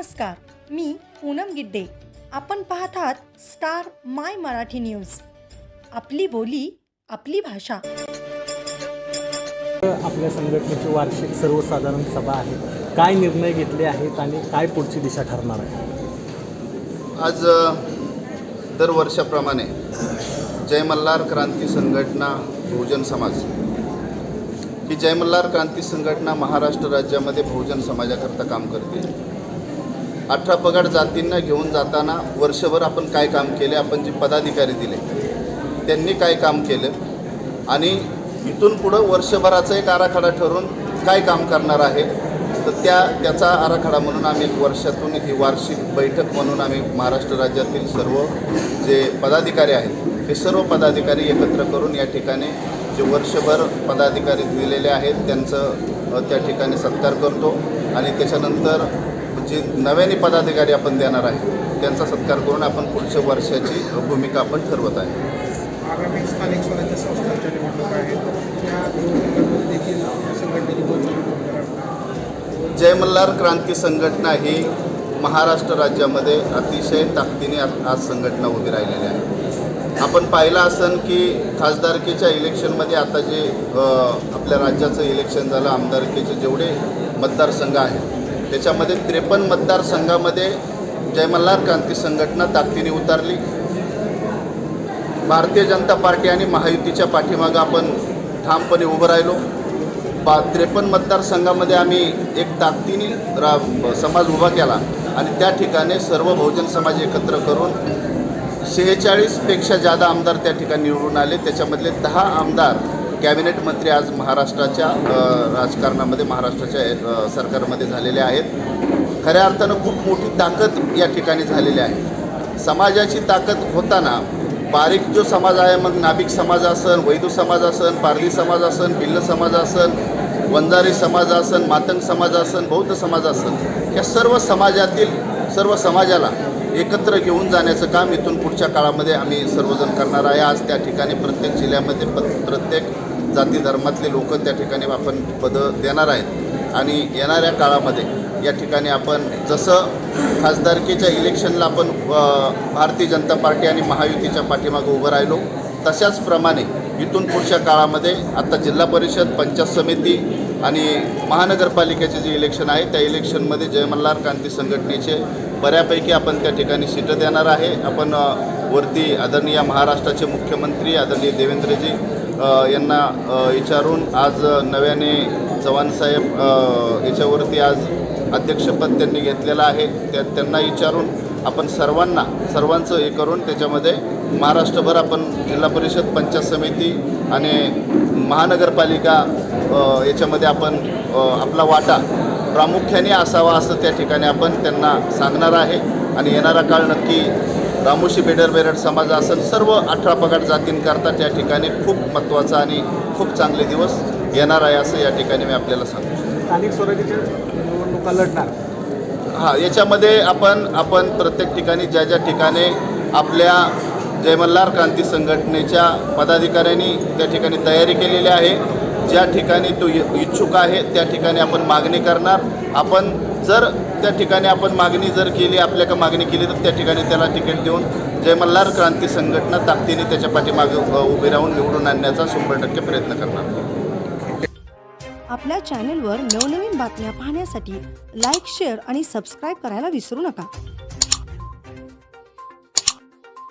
नमस्कार मी पूनम गिड्डे. आपण पाहत आहात स्टार माय मराठी न्यूज. आपली बोली आपली भाषा. आपल्या संघटनेची वार्षिक सर्वसाधारण सभा आहे. काय निर्णय घेतले आहेत आणि काय पुढची दिशा ठरणार आहे? आज दरवर्षाप्रमाणे जय मल्हार क्रांती संघटना बहुजन समाज. ही जय मल्हार क्रांती संघटना महाराष्ट्र राज्यामध्ये बहुजन समाजाकरता काम करते. अठरा पगार जातींना घेऊन जाताना वर्षभर आपण काय काम केले आपण जे पदाधिकारी दिले त्यांनी काय काम केलं? आणि इथून पुढं वर्षभराचा एक आराखडा ठरवून काय काम करणार आहे? तर त्या त्याचा आराखडा म्हणून आम्ही एक वर्षातून ही वार्षिक बैठक म्हणून आम्ही महाराष्ट्र राज्यातील सर्व जे पदाधिकारी आहेत ते सर्व पदाधिकारी एकत्र करून या ठिकाणी जे वर्षभर पदाधिकारी दिलेले आहेत त्यांचं त्या ठिकाणी सत्कार करतो. आणि त्याच्यानंतर जे नव्याने पदाधिकारी आपण देणार आहे त्यांचा सत्कार करून आपण पुढच्या वर्षाची भूमिका आपण ठरवत आहे. आगामी स्थानिक स्वराज्य संस्थांच्या निवडणुका आहेत. त्या निवडणुकांमध्ये देखील या संघटनेची महत्त्वाची भूमिका राहणार जय मल्हार क्रांती संघटना ही महाराष्ट्र राज्यामध्ये अतिशय ताकदीने आज संघटना उभी राहिलेली आहे. आपण पाहिलं असन की खासदारकीच्या इलेक्शनमध्ये आता जे आपल्या राज्याचं इलेक्शन झालं आमदारकीचे जेवढे मतदारसंघ आहेत त्याच्यामध्ये त्रेपन्न मतदारसंघामध्ये जय मल्हार क्रांती संघटना ताकदीने उतरली. भारतीय जनता पार्टी आणि महायुतीच्या पाठीमागं आपण ठामपणे उभं राहिलो. बा त्रेपन्न मतदारसंघामध्ये आम्ही एक ताकदीने रा समाज उभा केला आणि त्या ठिकाणी सर्व बहुजन समाज एकत्र करून शेहेचाळीसपेक्षा जादा आमदार त्या ठिकाणी निवडून आले. त्याच्यामधले दहा आमदार कॅबिनेट मंत्री आज महाराष्ट्राच्या राजकारणामध्ये महाराष्ट्राच्या सरकारमध्ये झालेले आहेत. खऱ्या अर्थानं खूप मोठी ताकद या ठिकाणी झालेली आहे. समाजाची ताकद होताना बारीक जो समाज आहे मग नाभिक समाज असन वैदू समाज असन पारधी समाज असन भिल्ल समाज असन वंजारी समाज असन मातंग समाज असन बौद्ध समाज असन या सर्व समाजातील सर्व समाजाला एकत्र घेऊन जाण्याचं काम इथून पुढच्या काळामध्ये आम्ही सर्वजण करणार आहे. आज त्या ठिकाणी प्रत्येक जिल्ह्यामध्ये प प्रत्येक जाती धर्मातले लोक त्या ठिकाणी आपण पदं देणार आहेत. आणि येणाऱ्या काळामध्ये या ठिकाणी आपण जसं खासदारकीच्या इलेक्शनला आपण भारतीय जनता पार्टी आणि महायुतीच्या पाठीमागं उभं राहिलो तशाच प्रमाणे इथून पुढच्या काळामध्ये आता जिल्हा परिषद पंचायत समिती आणि महानगरपालिकेचे जे इलेक्शन आहे त्या इलेक्शनमध्ये जय मल्हार क्रांती संघटनेचे बऱ्यापैकी आपण त्या ठिकाणी सीटं देणार आहे. आपण वरती आदरणीय महाराष्ट्राचे मुख्यमंत्री आदरणीय देवेंद्रजी यांना विचारून आज नव्याने चव्हाणसाहेब याच्यावरती आज अध्यक्षपद त्यांनी घेतलेलं आहे. त्या त्यांना विचारून आपण सर्वांना सर्वांचं हे करून त्याच्यामध्ये महाराष्ट्रभर आपण जिल्हा परिषद पंचायत समिती आणि महानगरपालिका याच्यामध्ये आपण आपला वाटा प्रामुख्याने असावा असं त्या ठिकाणी आपण त्यांना सांगणार आहे. आणि येणारा काळ नक्की रामोशी बेडर बेरड समाज असेल सर्व अठरा पगड जातींकरता त्या ठिकाणी खूप महत्त्वाचा आणि खूप चांगले दिवस येणार आहे असं या ठिकाणी मी आपल्याला सांगतो. स्थानिक स्वराज्याच्या निवडणुका लढणार. हां याच्यामध्ये आपण आपण प्रत्येक ठिकाणी ज्या ज्या ठिकाणी आपल्या जय मल्हार क्रांती संघटनेच्या पदाधिकाऱ्यांनी त्या ठिकाणी तयारी केलेली आहे ज्या ठिकाणी तो इच्छुक आहे त्या ठिकाणी आपण मागणी करणार. आपण जर त्या ठिकाणी आपण मागणी जर केली आपल्या का मागणी केली तर त्या ठिकाणी त्याला तिकीट देऊन जय मल्हार क्रांती संघटना ताकदीने त्याच्या पाठीमागे उभे उभी राहून निवडून आणण्याचा शंभर टक्के प्रयत्न करणार. आपल्या चॅनेलवर नवनवीन बातम्या पाहण्यासाठी लाईक शेअर आणि सबस्क्राईब करायला विसरू नका.